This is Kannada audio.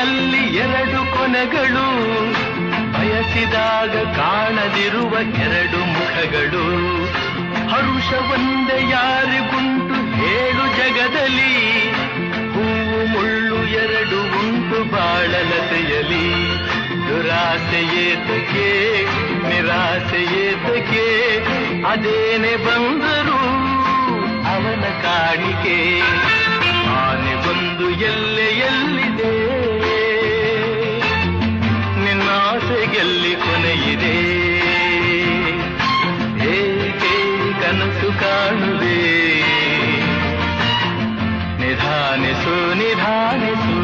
ಕನಸಿನಲ್ಲಿ ಎರಡು ಕೊನೆಗಳು, ಬಯಸಿದಾಗ ಕಾಣದಿರುವ ಎರಡು ಮುಖಗಳು. ಹರುಷವೊಂದೇ ಯಾರಿಗುಂಟು ಹೇಳು ಜಗದಲ್ಲಿ, ಹೂವು ಮುಳ್ಳು ಎರಡು ಉಂಟು ಬಾಳಲತೆಯಲಿ. ದುರಾಸೆಯೇತಕ್ಕೆ ನಿರಾಸೆಯೇತಕ್ಕೆ ಅದೇನೆ ಬಂದರು ಅವನ ಕಾಣಿಕೆ. ನೀನೇ ಏಕೆ ಕನಸು ಕಾಣುವೆ ನಿಧಾನಿಸು ನಿಧಾನಿಸು